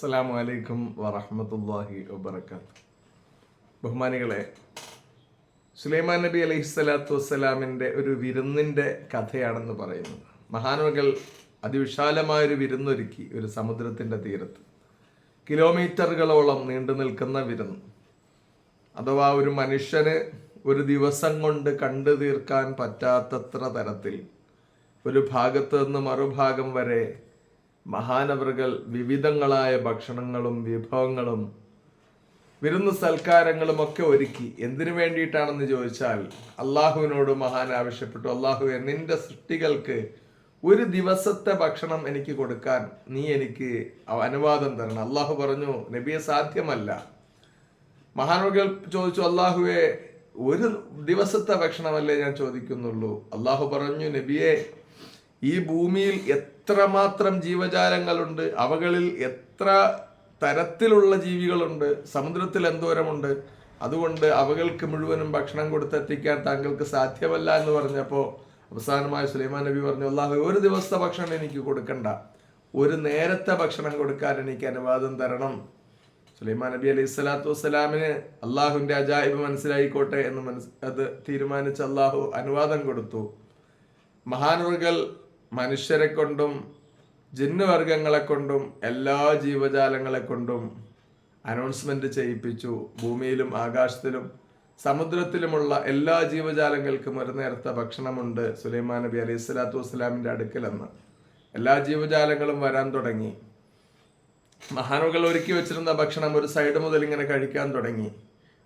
അസ്സലാമു അലൈക്കും വറഹമത്തല്ലാഹി വബർക്കാത്ത് ബഹുമാനികളെ സുലൈമാൻ നബി അലൈഹി സ്വലാത്തു വസ്സലാമിന്റെ ഒരു വിരുന്നിന്റെ കഥയാണെന്ന് പറയുന്നത് മഹാനുകൾ അതിവിശാലമായൊരു വിരുന്നൊരുക്കി ഒരു സമുദ്രത്തിന്റെ തീരത്ത്. കിലോമീറ്ററുകളോളം നീണ്ടു നിൽക്കുന്ന വിരുന്ന്. അഥവാ ഒരു മനുഷ്യന് ഒരു ദിവസം കൊണ്ട് കണ്ടു തീർക്കാൻ പറ്റാത്തത്ര തരത്തിൽ ഒരു ഭാഗത്ത് നിന്ന് മറുഭാഗം വരെ മഹാനവറുകൾ വിവിധങ്ങളായ ഭക്ഷണങ്ങളും വിഭവങ്ങളും വിരുന്ന് സൽക്കാരങ്ങളും ഒക്കെ ഒരുക്കി. എന്തിനു വേണ്ടിയിട്ടാണെന്ന് ചോദിച്ചാൽ അള്ളാഹുവിനോട് മഹാൻ ആവശ്യപ്പെട്ടു. അള്ളാഹു നിന്റെ സൃഷ്ടികൾക്ക് ഒരു ദിവസത്തെ ഭക്ഷണം എനിക്ക് കൊടുക്കാൻ നീ എനിക്ക് അനുവാദം തരണം. അള്ളാഹു പറഞ്ഞു നബിയെ സാധ്യമല്ല. മഹാനുകൾ ചോദിച്ചു അള്ളാഹുവെ ഒരു ദിവസത്തെ ഭക്ഷണമല്ലേ ഞാൻ ചോദിക്കുന്നുള്ളൂ? അള്ളാഹു പറഞ്ഞു നബിയെ ഈ ഭൂമിയിൽ എത്രമാത്രം ജീവജാലങ്ങളുണ്ട്? അവകളിൽ എത്ര തരത്തിലുള്ള ജീവികളുണ്ട്? സമുദ്രത്തിൽ എന്തോരമുണ്ട്? അതുകൊണ്ട് അവകൾക്ക് മുഴുവനും ഭക്ഷണം കൊടുത്തെത്തിക്കാൻ താങ്കൾക്ക് സാധ്യമല്ല എന്ന് പറഞ്ഞപ്പോൾ അവസാനമായി സുലൈമാൻ നബി പറഞ്ഞു അള്ളാഹു ഒരു ദിവസത്തെ ഭക്ഷണം എനിക്ക് കൊടുക്കണ്ട. ഒരു നേരത്തെ ഭക്ഷണം കൊടുക്കാൻ എനിക്ക് അനുവാദം തരണം. സുലൈമാൻ നബി അലൈഹി സ്വലാത്തു വസ്സലാമിന് അള്ളാഹുവിന്റെ അജായിബ് മനസ്സിലായിക്കോട്ടെ എന്ന് മനസ് അത് തീരുമാനിച്ച് അള്ളാഹു അനുവാദം കൊടുത്തു. മഹാനുറുകൾ മനുഷ്യരെ കൊണ്ടും ജിന്നുവർഗങ്ങളെ കൊണ്ടും എല്ലാ ജീവജാലങ്ങളെ കൊണ്ടും അനൗൺസ്മെന്റ് ചെയ്യിപ്പിച്ചു. ഭൂമിയിലും ആകാശത്തിലും സമുദ്രത്തിലുമുള്ള എല്ലാ ജീവജാലങ്ങൾക്കും ഒരു നേരത്തെ ഭക്ഷണമുണ്ട് സുലൈമാൻ നബി അലൈഹി സ്വലാത്തു വസ്സലാമിന്റെ അടുക്കലെന്ന്. എല്ലാ ജീവജാലങ്ങളും വരാൻ തുടങ്ങി. മഹാനുകൾ ഒരുക്കി വെച്ചിരുന്ന ഭക്ഷണം ഒരു സൈഡ് മുതൽ ഇങ്ങനെ കഴിക്കാൻ തുടങ്ങി.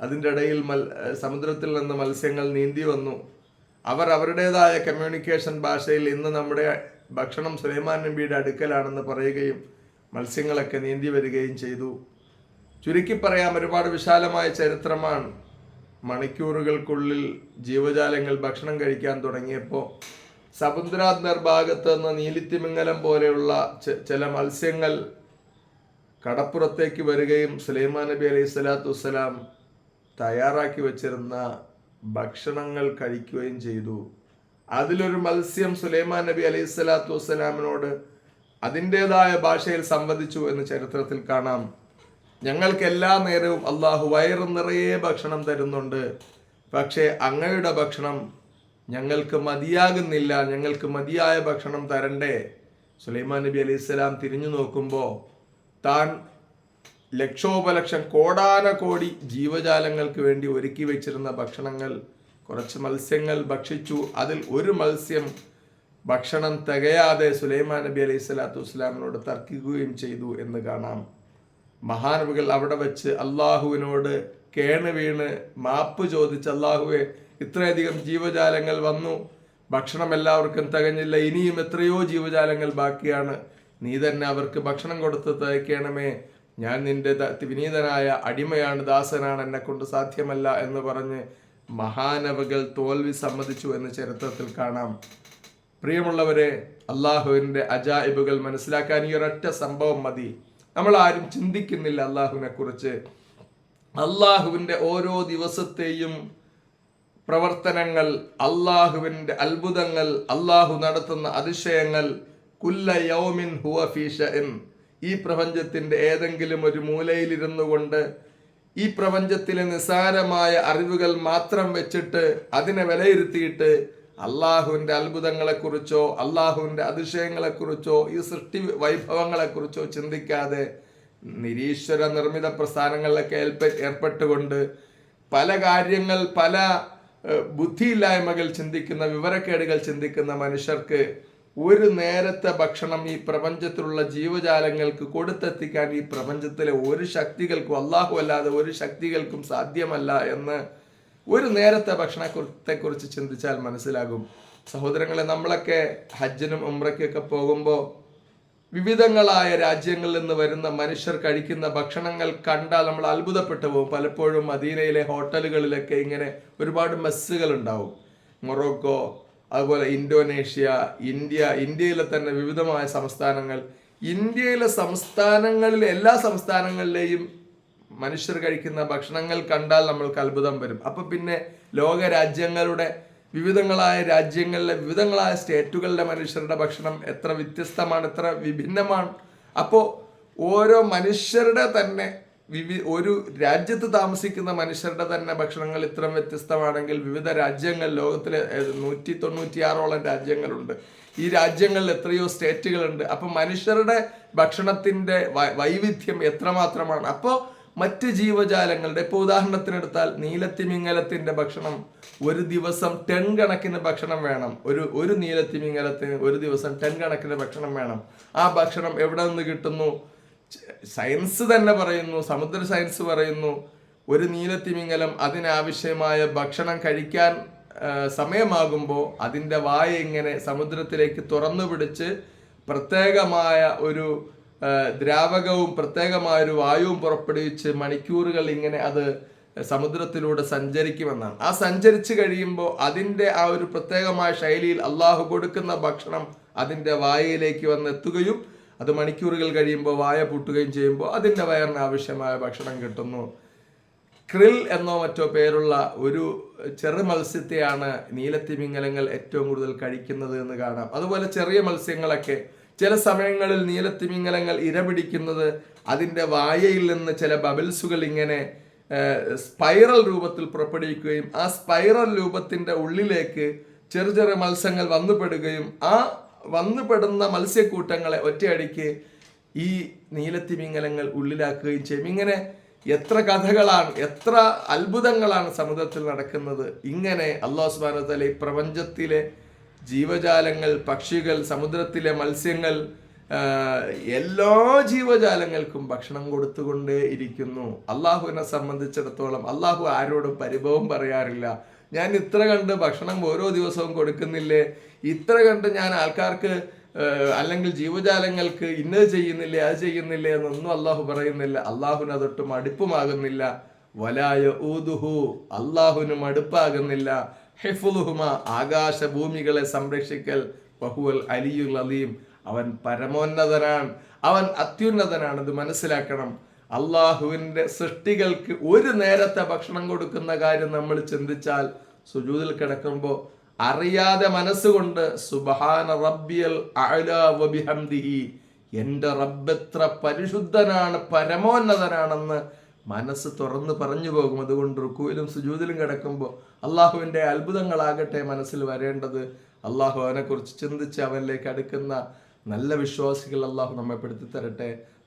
അതിന്റെ ഇടയിൽ മൽ സമുദ്രത്തിൽ നിന്ന് മത്സ്യങ്ങൾ നീന്തി വന്നു. അവർ അവരുടേതായ കമ്മ്യൂണിക്കേഷൻ ഭാഷയിൽ ഇന്ന് നമ്മുടെ ഭക്ഷണം സുലൈമാൻ നബിയുടെ അടുക്കലാണെന്ന് പറയുകയും മത്സ്യങ്ങളൊക്കെ നീന്തി വരികയും ചെയ്തു. ചുരുക്കി പറയാം ഒരുപാട് വിശാലമായ ചരിത്രമാണ്. മണിക്കൂറുകൾക്കുള്ളിൽ ജീവജാലങ്ങൾ ഭക്ഷണം കഴിക്കാൻ തുടങ്ങിയപ്പോൾ സമുദ്രാന്തർ ഭാഗത്ത് നിന്ന് നീലിത്തിമിങ്ങലം പോലെയുള്ള ചില മത്സ്യങ്ങൾ കടപ്പുറത്തേക്ക് വരികയും സുലൈമാൻ നബി അലൈഹി സ്വലാത്തു വസ്സലാം തയ്യാറാക്കി വെച്ചിരുന്ന ഭക്ഷണങ്ങൾ കഴിക്കുകയും ചെയ്തു. അതിലൊരു മത്സ്യം സുലൈമാൻ നബി അലൈഹി സ്വലാത്തു വസ്സലാമിനോട് അതിന്റെതായ ഭാഷയിൽ സംവദിച്ചു എന്ന് ചരിത്രത്തിൽ കാണാം. ഞങ്ങൾക്ക് എല്ലാ നേരവും അള്ളാഹു വയറു നിറയെ ഭക്ഷണം തരുന്നുണ്ട്. പക്ഷേ അങ്ങയുടെ ഭക്ഷണം ഞങ്ങൾക്ക് മതിയാകുന്നില്ല. ഞങ്ങൾക്ക് മതിയായ ഭക്ഷണം തരണ്ടേ? സുലൈമാൻ നബി അലൈഹി സ്വലാം തിരിഞ്ഞു നോക്കുമ്പോൾ താൻ ലക്ഷോപലക്ഷം കോടാനകോടി ജീവജാലങ്ങൾക്ക് വേണ്ടി ഒരുക്കി വെച്ചിരുന്ന ഭക്ഷണങ്ങൾ കുറച്ച് മത്സ്യങ്ങൾ ഭക്ഷിച്ചു. അതിൽ ഒരു മത്സ്യം ഭക്ഷണം തികയാതെ സുലൈമാൻ നബി അലൈഹി സ്വലാത്തു വസ്സലാമിനോട് തർക്കിക്കുകയും ചെയ്തു എന്ന് കാണാം. മഹാനവികൾ അവിടെ വെച്ച് അള്ളാഹുവിനോട് കേണ് വീണ് മാപ്പ് ചോദിച്ച് അള്ളാഹുവെ ഇത്രയധികം ജീവജാലങ്ങൾ വന്നു. ഭക്ഷണം എല്ലാവർക്കും തികഞ്ഞില്ല. ഇനിയും എത്രയോ ജീവജാലങ്ങൾ ബാക്കിയാണ്. നീ തന്നെ അവർക്ക് ഭക്ഷണം കൊടുത്ത് തയ്ക്കണമേ. ഞാൻ നിന്റെ വിനീതനായ അടിമയാണ് ദാസനാണ് എന്നെ കൊണ്ട് സാധ്യമല്ല എന്ന് പറഞ്ഞ് മഹാനവകൾ തോൽവി സമ്മതിച്ചു എന്ന് ചരിത്രത്തിൽ കാണാം. പ്രിയമുള്ളവരെ അള്ളാഹുവിന്റെ അജായിബുകൾ മനസ്സിലാക്കാൻ ഈ ഒരൊറ്റ സംഭവം മതി. നമ്മൾ ആരും ചിന്തിക്കുന്നില്ല അള്ളാഹുവിനെ കുറിച്ച് അള്ളാഹുവിന്റെ ഓരോ ദിവസത്തെയും പ്രവർത്തനങ്ങൾ അള്ളാഹുവിന്റെ അത്ഭുതങ്ങൾ അള്ളാഹു നടത്തുന്ന അതിശയങ്ങൾ കുല്ല യൗമിൻ ഹുവ ഫീഷൻ ഈ പ്രപഞ്ചത്തിന്റെ ഏതെങ്കിലും ഒരു മൂലയിലിരുന്നു കൊണ്ട് ഈ പ്രപഞ്ചത്തിലെ നിസാരമായ അറിവുകൾ മാത്രം വെച്ചിട്ട് അതിനെ വിലയിരുത്തിയിട്ട് അള്ളാഹുവിന്റെ അത്ഭുതങ്ങളെക്കുറിച്ചോ അള്ളാഹുവിന്റെ അതിശയങ്ങളെക്കുറിച്ചോ ഈ സൃഷ്ടി വൈഭവങ്ങളെക്കുറിച്ചോ ചിന്തിക്കാതെ നിരീശ്വര നിർമ്മിത പ്രസ്ഥാനങ്ങളിലൊക്കെ ഏൽപ്പ ഏർപ്പെട്ടുകൊണ്ട് പല കാര്യങ്ങൾ പല ബുദ്ധിയില്ലായ്മകൾ ചിന്തിക്കുന്ന വിവരക്കേടുകൾ ചിന്തിക്കുന്ന മനുഷ്യർക്ക് ഒരു നേരത്തെ ഭക്ഷണം ഈ പ്രപഞ്ചത്തിലുള്ള ജീവജാലങ്ങൾക്ക് കൊടുത്തെത്തിക്കാൻ ഈ പ്രപഞ്ചത്തിലെ ഒരു ശക്തികൾക്കും അള്ളാഹു അല്ലാതെ ഒരു ശക്തികൾക്കും സാധ്യമല്ല എന്ന് ഒരു നേരത്തെ ഭക്ഷണത്തെ കുറിച്ച് ചിന്തിച്ചാൽ മനസ്സിലാകും. സഹോദരങ്ങളെ നമ്മളൊക്കെ ഹജ്ജിനും ഉമ്രയ്ക്കൊക്കെ പോകുമ്പോൾ വിവിധങ്ങളായ രാജ്യങ്ങളിൽ നിന്ന് വരുന്ന മനുഷ്യർ കഴിക്കുന്ന ഭക്ഷണങ്ങൾ കണ്ടാൽ നമ്മൾ അത്ഭുതപ്പെട്ടു പോകും. പലപ്പോഴും മദീനയിലെ ഹോട്ടലുകളിലൊക്കെ ഇങ്ങനെ ഒരുപാട് മെസ്സുകൾ ഉണ്ടാവും. മൊറോക്കോ അതുപോലെ ഇന്തോനേഷ്യ ഇന്ത്യ ഇന്ത്യയിലെ തന്നെ വിവിധമായ സംസ്ഥാനങ്ങൾ. ഇന്ത്യയിലെ സംസ്ഥാനങ്ങളിലെ എല്ലാ സംസ്ഥാനങ്ങളിലെയും മനുഷ്യർ കഴിക്കുന്ന ഭക്ഷണങ്ങൾ കണ്ടാൽ നമ്മൾക്ക് അത്ഭുതം വരും. അപ്പം പിന്നെ ലോക രാജ്യങ്ങളുടെ വിവിധങ്ങളായ രാജ്യങ്ങളിലെ വിവിധങ്ങളായ സ്റ്റേറ്റുകളിലെ മനുഷ്യരുടെ ഭക്ഷണം എത്ര വ്യത്യസ്തമാണ് എത്ര വിഭിന്നമാണ്. അപ്പോൾ ഓരോ മനുഷ്യരുടെ തന്നെ വിവി ഒരു രാജ്യത്ത് താമസിക്കുന്ന മനുഷ്യരുടെ തന്നെ ഭക്ഷണങ്ങൾ ഇത്രയും വ്യത്യസ്തമാണെങ്കിൽ വിവിധ രാജ്യങ്ങൾ ലോകത്തിലെ നൂറ്റി തൊണ്ണൂറ്റിയാറോളം രാജ്യങ്ങളുണ്ട്. ഈ രാജ്യങ്ങളിൽ എത്രയോ സ്റ്റേറ്റുകളുണ്ട്. അപ്പൊ മനുഷ്യരുടെ ഭക്ഷണത്തിന്റെ വൈവിധ്യം എത്രമാത്രമാണ്. അപ്പോൾ മറ്റ് ജീവജാലങ്ങളുടെ ഇപ്പോൾ ഉദാഹരണത്തിനെടുത്താൽ നീലത്തിമിംഗലത്തിന്റെ ഭക്ഷണം ഒരു ദിവസം ടെൻ കണക്കിന് ഭക്ഷണം വേണം. ഒരു ഒരു നീലത്തിമിംഗലത്തിന് ഒരു ദിവസം ടെൻ കണക്കിന് ഭക്ഷണം വേണം. ആ ഭക്ഷണം എവിടെ നിന്ന് കിട്ടുന്നു? സയൻസ് തന്നെ പറയുന്നു സമുദ്ര സയൻസ് പറയുന്നു ഒരു നീലത്തിമിംഗലം അതിനാവശ്യമായ ഭക്ഷണം കഴിക്കാൻ സമയമാകുമ്പോൾ അതിന്റെ വായ ഇങ്ങനെ സമുദ്രത്തിലേക്ക് തുറന്നു പിടിച്ച് പ്രത്യേകമായ ഒരു ദ്രാവകവും പ്രത്യേകമായ ഒരു വായുവും പുറപ്പെടുവിച്ച് മണിക്കൂറുകൾ ഇങ്ങനെ അത് സമുദ്രത്തിലൂടെ സഞ്ചരിക്കുമെന്നാണ്. ആ സഞ്ചരിച്ചു കഴിയുമ്പോൾ അതിന്റെ ആ ഒരു പ്രത്യേകമായ ശൈലിയിൽ അള്ളാഹു കൊടുക്കുന്ന ഭക്ഷണം അതിന്റെ വായയിലേക്ക് വന്നെത്തുകയും അത് മണിക്കൂറുകൾ കഴിയുമ്പോൾ വായ പൂട്ടുകയും ചെയ്യുമ്പോൾ അതിന്റെ വയറിന് ആവശ്യമായ ഭക്ഷണം കിട്ടുന്നു. ക്രിൽ എന്നോ മറ്റോ പേരുള്ള ഒരു ചെറു മത്സ്യത്തെയാണ് നീലത്തിമിംഗലങ്ങൾ ഏറ്റവും കൂടുതൽ കഴിക്കുന്നത് എന്ന് കാണാം. അതുപോലെ ചെറിയ മത്സ്യങ്ങളൊക്കെ ചില സമയങ്ങളിൽ നീലത്തിമിംഗലങ്ങൾ ഇരപിടിക്കുന്നത് അതിന്റെ വായയിൽ നിന്ന് ചില ബബിൾസുകൾ ഇങ്ങനെ സ്പൈറൽ രൂപത്തിൽ പുറപ്പെടുവിക്കുകയും ആ സ്പൈറൽ രൂപത്തിന്റെ ഉള്ളിലേക്ക് ചെറു ചെറു മത്സ്യങ്ങൾ വന്നുപെടുകയും ആ വന്നുപെടുന്ന മത്സ്യക്കൂട്ടങ്ങളെ ഒറ്റയടിക്ക് ഈ നീലത്തിമിംഗലങ്ങൾ ഉള്ളിലാക്കുകയും ചെയ്യും. ഇങ്ങനെ എത്ര കഥകളാണ് എത്ര അത്ഭുതങ്ങളാണ് സമുദ്രത്തിൽ നടക്കുന്നത്. ഇങ്ങനെ അള്ളാഹു സുബാന തല ഈ പ്രപഞ്ചത്തിലെ ജീവജാലങ്ങൾ പക്ഷികൾ സമുദ്രത്തിലെ മത്സ്യങ്ങൾ എല്ലാ ജീവജാലങ്ങൾക്കും ഭക്ഷണം കൊടുത്തുകൊണ്ടേ ഇരിക്കുന്നു അള്ളാഹുവിനെ സംബന്ധിച്ചിടത്തോളം അള്ളാഹു ആരോടും പരിഭവം പറയാറില്ല. ഞാൻ ഇത്ര കണ്ട് ഭക്ഷണം ഓരോ ദിവസവും കൊടുക്കുന്നില്ലേ? ഇത്ര കണ്ട് ഞാൻ ആൾക്കാർക്ക് അല്ലെങ്കിൽ ജീവജാലങ്ങൾക്ക് ഇന്നത് ചെയ്യുന്നില്ലേ അത് ചെയ്യുന്നില്ലേ എന്നൊന്നും അള്ളാഹു പറയുന്നില്ല. അള്ളാഹുവിന് അതൊട്ടും അടുപ്പമാകുന്നില്ല. വലായ ഊതുഹു അള്ളാഹുന് മടുപ്പാകുന്നില്ല ഹെഫുലുഹുമ ആകാശ ഭൂമികളെ സംരക്ഷിക്കൽ ബഹുവൽ അലിയുൽ അലീം. അവൻ പരമോന്നതനാണ്. അവൻ അത്യുന്നതനാണ് ഇത് മനസ്സിലാക്കണം. അള്ളാഹുവിന്റെ സൃഷ്ടികൾക്ക് ഒരു നേരത്തെ ഭക്ഷണം കൊടുക്കുന്ന കാര്യം നമ്മൾ ചിന്തിച്ചാൽ സുജൂതിൽ കിടക്കുമ്പോൾ അറിയാതെ മനസ്സുകൊണ്ട് സുബഹാന റബ്ബിയൽ അഅ്ലാ വബിഹംദിഹി എന്റെ റബ്ബെത്ര പരിശുദ്ധനാണ് പരമോന്നതനാണെന്ന് മനസ്സ് തുറന്ന് പറഞ്ഞു പോകും. അതുകൊണ്ട് റുക്കുവിലും സുജൂതിലും കിടക്കുമ്പോൾ അള്ളാഹുവിന്റെ അത്ഭുതങ്ങളാകട്ടെ മനസ്സിൽ വരേണ്ടത് അള്ളാഹു അവനെക്കുറിച്ച് ചിന്തിച്ച് അവനിലേക്ക് അടുക്കുന്ന നല്ല വിശ്വാസികൾ അള്ളാഹു നമ്മെ പെടുത്തി തരട്ടെ